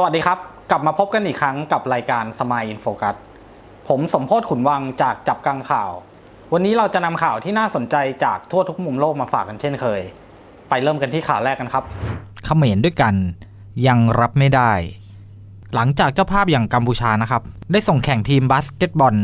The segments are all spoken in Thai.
สวัสดีครับ กลับมาพบกันอีกครั้งกับรายการสมายอินโฟกัสผมสมโพศขุนวังจากจับกังข่าว วันนี้เราจะนำข่าวที่น่าสนใจจากทั่วทุกมุมโลกมาฝากกันเช่นเคย ไปเริ่มกันที่ข่าวแรกกันครับเขมรด้วยกัน ยังรับไม่ได้ หลังจากเจ้าภาพอย่างกัมพูชานะครับ ได้ส่งแข่งทีมบาสเกตบอล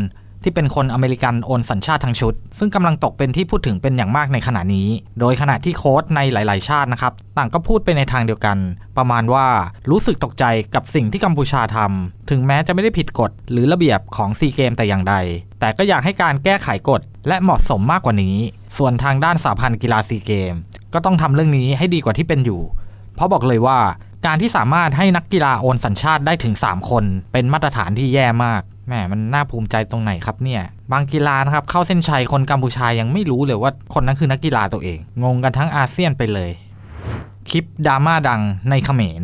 ที่เป็นคนอเมริกันโอนสัญชาติทั้งชุด ซึ่งกำลังตกเป็นที่พูดถึงเป็นอย่างมากในขณะนี้ โดยขณะที่โค้ชในหลาย ๆ ชาตินะครับ ต่างก็พูดไปในทางเดียวกัน ประมาณว่ารู้สึกตกใจกับสิ่งที่กัมพูชาทำถึงแม้จะไม่ได้ผิดกฎหรือระเบียบของซีเกมแต่อย่างใด แต่ก็อยากให้การแก้ไขกฎและเหมาะสมมากกว่านี้ ส่วนทางด้านสาพันธ์กีฬาซีเกมก็ต้องทำเรื่องนี้ให้ดีกว่าที่เป็นอยู่ เพราะบอกเลยว่า การที่สามารถให้นักกีฬาโอนสัญชาติได้ถึง 3 คน เป็นมาตรฐานที่แย่มากแหมมันน่าภูมิใจตรงไหนครับเนี่ย บางกีฬานะครับเข้าเส้นชัยคนกัมพูชายังไม่รู้เลยว่าคนนั้นคือนักกีฬาตัวเอง งงกันทั้งอาเซียนไปเลย คลิปดราม่าดังในเขมร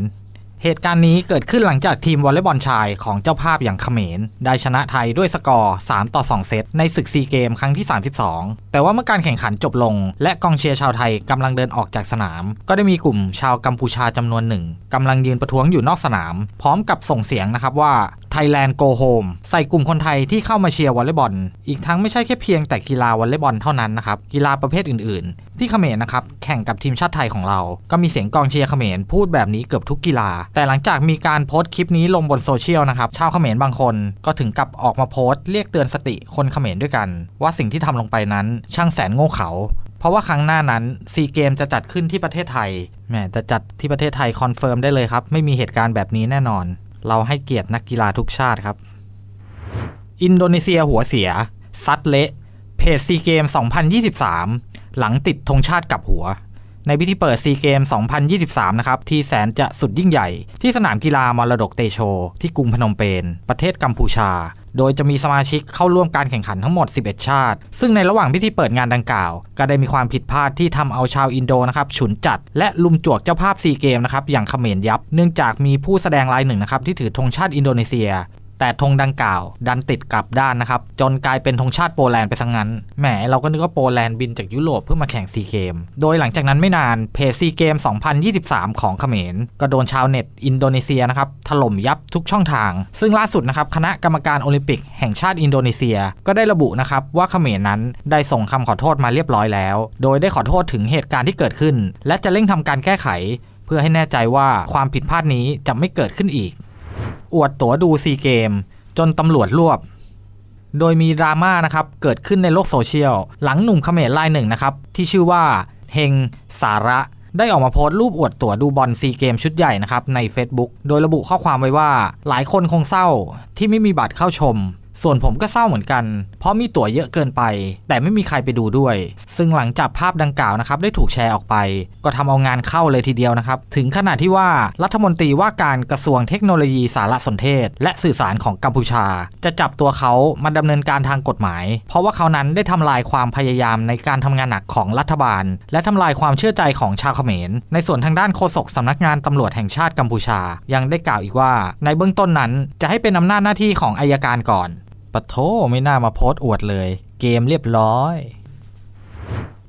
เหตุการณ์นี้เกิดขึ้นหลังจากทีมวอลเลย์บอลชายของเจ้าภาพอย่างเขมร ได้ชนะไทยด้วยสกอร์ 3 ต่อ 2 เซตในศึกซีเกมครั้งที่ 32 แต่ว่าเมื่อการแข่งขันจบลง และกองเชียร์ชาวไทยกำลังเดินออกจากสนาม ก็ได้มีกลุ่มชาวกัมพูชาจำนวนหนึ่งกำลังยืนประท้วงอยู่นอกสนาม พร้อมกับส่งเสียงนะครับว่า Thailand Go Home ใส่กลุ่มคนไทยที่เข้ามาเชียร์วอลเลย์บอล อีกทั้งไม่ใช่แค่เพียงแต่กีฬาวอลเลย์บอลเท่านั้นนะครับ กีฬาประเภทอื่นๆ ที่เขมรนะครับ แข่งกับทีมชาติไทยของเรา ก็มีเสียงกองเชียร์เขมรพูดแบบนี้เกือบทุกกีฬา แต่หลังจากมีการโพสต์คลิปนี้ลงบนโซเชียลนะครับ ชาวเขมรบางคนก็ถึงกับออกมาโพสต์เรียกเตือนสติคนเขมรด้วยกัน ว่าสิ่งที่ทำลงไปนั้น ช่างแสนโง่เขลาเพราะว่าครั้งหน้านั้นซีเกมจะจัดขึ้นที่ประเทศไทยแหมจะจัดที่ประเทศไทยคอนเฟิร์มได้เลยครับไม่มีเหตุการณ์แบบนี้แน่นอน เราให้เกียรตินักกีฬาทุกชาติครับ อินโดนีเซียหัวเสีย ซัดเละ เพจซีเกม 2023 หลังติดธงชาติกับหัว ในพิธีเปิดซีเกม 2023 นะครับ ที่แสนจะสุดยิ่งใหญ่ ที่สนามกีฬามรดกเตโช ที่กรุงพนมเปญ ประเทศกัมพูชา โดยจะมีสมาชิกเข้าร่วมการแข่งขันทั้งหมด 11 ชาติ ซึ่งในระหว่างพิธีเปิดงานดังกล่าว ก็ได้มีความผิดพลาดที่ทำเอาชาวอินโดนะครับฉุนจัด และลุมจวกเจ้าภาพซีเกมนะครับอย่างเขมรยับ เนื่องจากมีผู้แสดงรายหนึ่งนะครับที่ถือธงชาติอินโดนีเซีย แต่ธงดังกล่าว ดันติดกลับด้านนะครับ จนกลายเป็นธงชาติโปแลนด์ไปซะงงั้น แหมเราก็นึกว่าโปแลนด์บินจากยุโรปเพื่อมาแข่งซีเกม โดยหลังจากนั้นไม่นานเพจซีเกม 2023 ของเขมร ก็โดนชาวเน็ตอินโดนีเซียนะครับถล่มยับทุกช่องทาง ซึ่งล่าสุดนะครับคณะกรรมการโอลิมปิกแห่งชาติอินโดนีเซีย ก็ได้ระบุนะครับว่าเขมรนั้นได้ส่งคำขอโทษมาเรียบร้อยแล้ว โดยได้ขอโทษถึงเหตุการณ์ที่เกิดขึ้น และจะเร่งทำการแก้ไข เพื่อให้แน่ใจว่าความผิดพลาดนี้จะไม่เกิดขึ้นอีก อวดตั๋วดูซีเกม จนตำรวจรวบ โดยมีดราม่านะครับเกิดขึ้นในโลกโซเชียล หลังหนุ่มเขมรรายหนึ่งนะครับที่ชื่อว่าเฮงสาระได้ออกมาโพสต์รูปอวดตั๋วดูบอลซีเกมชุดใหญ่นะครับใน Facebook โดยระบุข้อความไว้ว่า หลายคนคงเศร้าที่ไม่มีบัตรเข้าชม ส่วนผมก็เศร้าเหมือนกัน เพราะมีตั๋วเยอะเกินไป แต่ไม่มีใครไปดูด้วย ซึ่งหลังจากภาพดังกล่าวนะครับได้ถูกแชร์ออกไป ก็ทำเอางานเข้าเลยทีเดียวนะครับ ถึงขนาดที่ว่ารัฐมนตรีว่าการกระทรวงเทคโนโลยีสารสนเทศ และสื่อสารของกัมพูชา จะจับตัวเขามาดำเนินการทางกฎหมาย เพราะว่าเขานั้นได้ทำลายความพยายามในการทำงานหนักของรัฐบาล และทำลายความเชื่อใจของชาวเขมร ในส่วนทางด้านโฆษกสำนักงานตำรวจแห่งชาติกัมพูชา ยังได้กล่าวอีกว่า ในเบื้องต้นนั้นจะให้เป็นอำนาจหน้าที่ของอายการก่อน ปะโทไม่น่ามาโพสต์อวดเลย เกมเรียบร้อย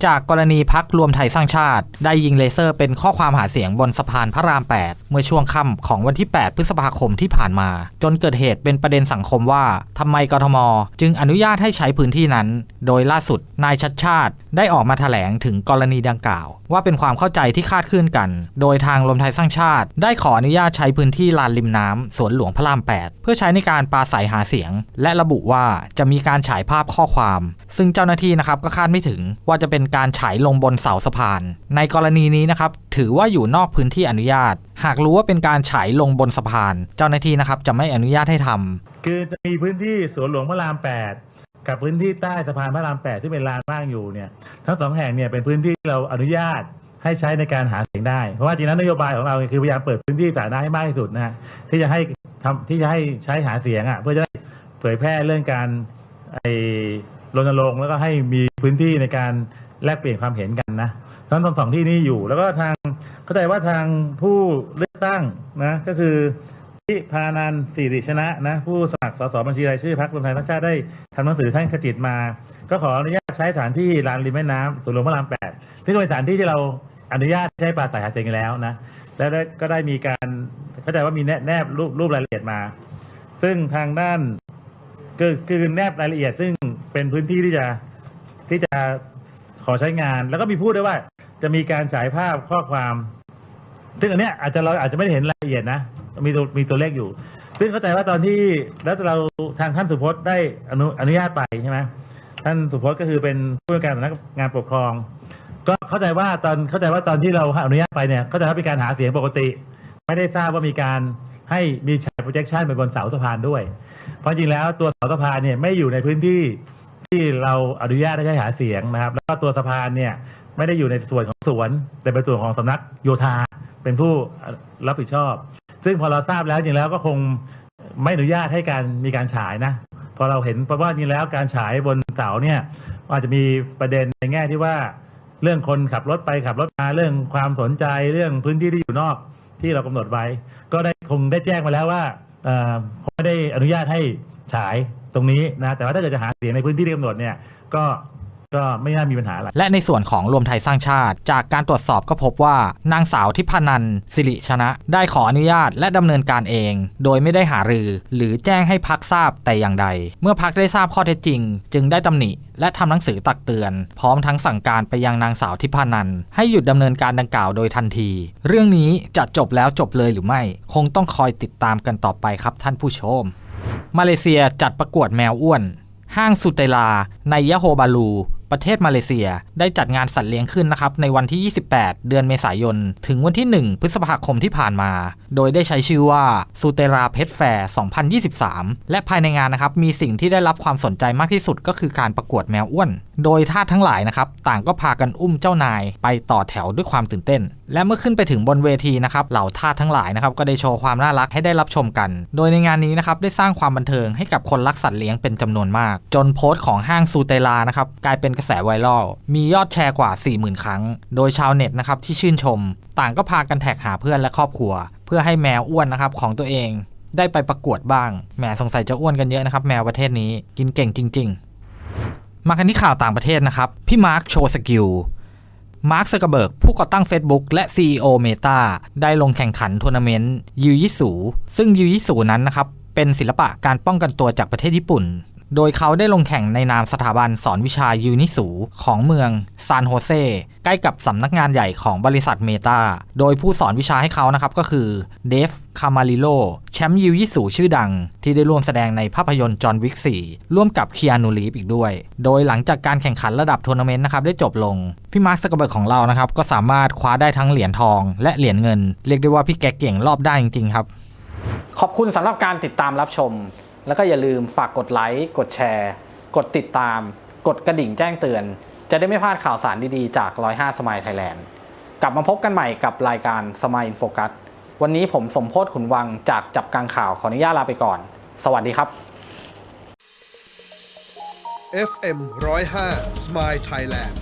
จากกรณีพักรวมไทยสร้างชาติ ได้ยิงเลเซอร์เป็นข้อความหาเสียงบนสะพานพระราม 8 เมื่อช่วงค่ำของวันที่ 8 พฤษภาคมที่ผ่านมา จนเกิดเหตุเป็นประเด็นสังคมว่าทำไมกทม จึงอนุญาตให้ใช้พื้นที่นั้น โดยล่าสุดนายชัดชาติได้ออกมาแถลงถึงกรณีดังกล่าว ว่าเป็นความเข้าใจที่คาดเคลื่อนกัน โดยทางรวมไทยสร้างชาติ ได้ขออนุญาตใช้พื้นที่ลานริมน้ำสวนหลวงพระราม 8 เพื่อใช้ในการปราศัยหาเสียง และระบุว่าจะมีการฉายภาพข้อความ ซึ่งเจ้าหน้าที่นะครับก็คาดไม่ถึงว่าจะเป็นการฉายลงบนเสาสะพาน ในกรณีนี้นะครับถือว่าอยู่นอกพื้นที่อนุญาต หากรู้ว่าเป็นการฉายลงบนสะพาน เจ้าหน้าที่นะครับจะไม่อนุญาตให้ทำคือจะมีพื้นที่สวนหลวงพระราม 8 กับพื้นที่ใต้สะพานพระราม 8 ที่เป็นลานว่างอยู่เนี่ยทั้งสองแห่งเนี่ยเป็นพื้นที่เราอนุญาตให้ใช้ในการหาเสียงได้ เพราะว่าจริงๆแล้วนโยบายของเราคือพยายามเปิดพื้นที่สาธารณะให้มากที่สุดนะฮะที่จะให้ทำที่จะให้ใช้หาเสียงอะเพื่อจะได้เผยแพร่เรื่องการไอ้รณรงค์แล้วก็ให้มีพื้นที่ในการ แลกเปลี่ยนความเห็นกันนะทั้งสองที่นี้อยู่ แล้วก็ทางเข้าใจว่าทางผู้เลือกตั้งนะก็คือที่พานันสิริชนะนะผู้สมัครสสบัญชีรายชื่อพรรครวมไทยสร้งชาติได้ทำหนังสือท่านขจิตมา ก็ขออนุญาตใช้สถานที่ลานริมแม่น้ำสวนหลวงพระรามแปดซึ่งเป็นสถานที่ที่เราอนุญาตใช้ปราศัยหาเสียงแล้วนะและได้ก็ได้มีการเข้าใจว่ามีแนบรูปรูปรายละเอียดมา ซึ่งทางด้านคือคือแนบรายละเอียด ซึ่งเป็นพื้นที่ที่จะที่จะ อใช้งาน แล้วก็มีพูดด้วยว่า จะมีการฉายภาพข้อความซึ่งอันเนี้ยอาจจะเราอาจจะไม่ได้เห็นรายละเอียดนะมีตัวมีตัวเลขอยู่ ซึ่งเข้าใจว่าตอนที่แล้วเราทางท่านสุพจน์ได้อนุอนุญาตไปใช่ไหมท่านสุพจน์ก็คือเป็นผู้ว่าการสำนักงานปกครอง ก็เข้าใจว่าตอนเข้าใจว่าตอนที่เราอนุญาตไปเนี่ยเข้าใจว่าเป็นการหาเสียงปกติ ไม่ได้ทราบว่ามีการให้มีฉาย projection ไปบนเสาสะพานด้วย เพราะจริงแล้วตัวเสาสะพานเนี่ยไม่อยู่ในพื้นที่ ที่เราอนุญาตให้ใช้หาเสียงนะครับ แล้วก็ตัวสะพานเนี่ยไม่ได้อยู่ในส่วนของสวน แต่เป็นส่วนของสำนักโยธาเป็นผู้รับผิดชอบ ซึ่งพอเราทราบแล้วจริงแล้วก็คงไม่อนุญาตให้การมีการฉายนะพอเราเห็นเพราะว่าจริงแล้วการฉายบนเสาเนี่ยอาจจะมีประเด็นในแง่ที่ว่า เรื่องคนขับรถไปขับรถมาเรื่องความสนใจเรื่องพื้นที่ที่อยู่นอกที่เรากำหนดไว้ ก็ได้คงได้แจ้งมาแล้วว่าไม่ได้อนุญาตให้ฉาย ตรงนี้นะแต่ว่าถ้าเกิดจะหาเสียงในพื้นที่ที่กำหนดเนี่ยก็ก็ไม่น่ามีปัญหาอะไร และในส่วนของรวมไทยสร้างชาติ จากการตรวจสอบก็พบว่านางสาวทิพนันสิริชนะ ได้ขออนุญาตและดำเนินการเอง โดยไม่ได้หารือ หรือแจ้งให้พักทราบแต่อย่างใด เมื่อพักได้ทราบข้อเท็จจริง จึงได้ตำหนิ และทำหนังสือตักเตือน พร้อมทั้งสั่งการไปยังนางสาวทิพนันให้หยุดดำเนินการดังกล่าวโดยทันที เรื่องนี้จะจบแล้วจบเลยหรือไม่ คงต้องคอยติดตามกันต่อไปครับท่านผู้ชม มาเลเซียจัดประกวดแมวอ้วน ห้างสุเตลา ในยะโฮบาลู ประเทศมาเลเซียได้จัดงานสัตว์เลี้ยงขึ้นนะครับ ในวันที่ 28 เดือนเมษายน ถึงวันที่ 1 พฤษภาคมที่ผ่านมา โดยได้ใช้ชื่อว่าสุเตราเพ t แฟร์ 2023 และภายในงานนะครับมีสิ่งที่ได้รับความสนใจมากที่สุดก็คือการประกวดแมวอ้วน โดยทาสทั้งหลายนะครับต่างก็พากันอุ้มเจ้านาย ไปต่อแถวด้วยความตื่นเต้น และเมื่อขึ้นไปถึงบนเวทีนะครับเหล่าทาสทั้งหลายนะครับก็ได้โชว์ความน่ารักให้ได้รับชมกัน โดยในงานนี้นะครับได้สร้างความบันเทิงให้กับคนรักสัตว์เลี้ยงเป็นจำนวนมาก จนโพสต์ของห้างซูเตลานะครับกลายเป็นกระแสไวรัลมียอดแชร์กว่า 40,000 ครั้ง โดยชาวเน็ตนะครับที่ชื่นชมต่างก็พากันแท็กหาเพื่อนและครอบครัว เพื่อให้แมวอ้วนนะครับของตัวเอง ได้ไปประกวดบ้างแหมสงสัยจะอ้วนกันเยอะนะครับ แมวประเทศนี้กินเก่งจริง ๆ มากันที่ข่าวต่างประเทศนะครับพี่มาร์คโชว์สกิลมาร์คเซอร์กเบิร์กผู้ก่อตั้ง Facebook และ CEO Meta ได้ลงแข่งขันทัวร์นาเมนต์ยูยิสูซึ่งยูยิสูนั้นนะครับเป็นศิลปะการป้องกันตัวจากประเทศญี่ปุ่น โดยเขาได้ลงแข่งในนามสถาบันสอนวิชายูนิสูของเมืองซานโฮเซใกล้กับสำนักงานใหญ่ของบริษัทเมตา โดยผู้สอนวิชาให้เขานะครับก็คือเดฟ คามาริโล แชมป์ยูยิสูชื่อดัง ที่ได้ร่วมแสดงในภาพยนตร์จอห์นวิก4ร่วมกับเคีอานูรีฟอีกด้วย โดยหลังจากการแข่งขันระดับทัวร์นาเมนต์นะครับได้จบลง พี่มาร์คสกเบิร์กของเรานะครับก็สามารถคว้าได้ทั้งเหรียญทอง และเหรียญเงิน เรียกได้ว่าพี่แกเก่งรอบด้านจริงๆครับ ขอบคุณสำหรับการติดตามรับชม แล้วก็อย่าลืมฝากกดไลค์กดแชร์ กดติดตาม กดกระดิ่งแจ้งเตือน จะได้ไม่พลาดข่าวสารดีๆ จาก 105 สมายไทยแลนด์กลับมาพบกันใหม่กับรายการสมายอินโฟกัสวันนี้ผมสมโพศขุนวังจากจับกลางข่าวขออนุญาตลาไปก่อน สวัสดีครับ FM 105 Smile Thailand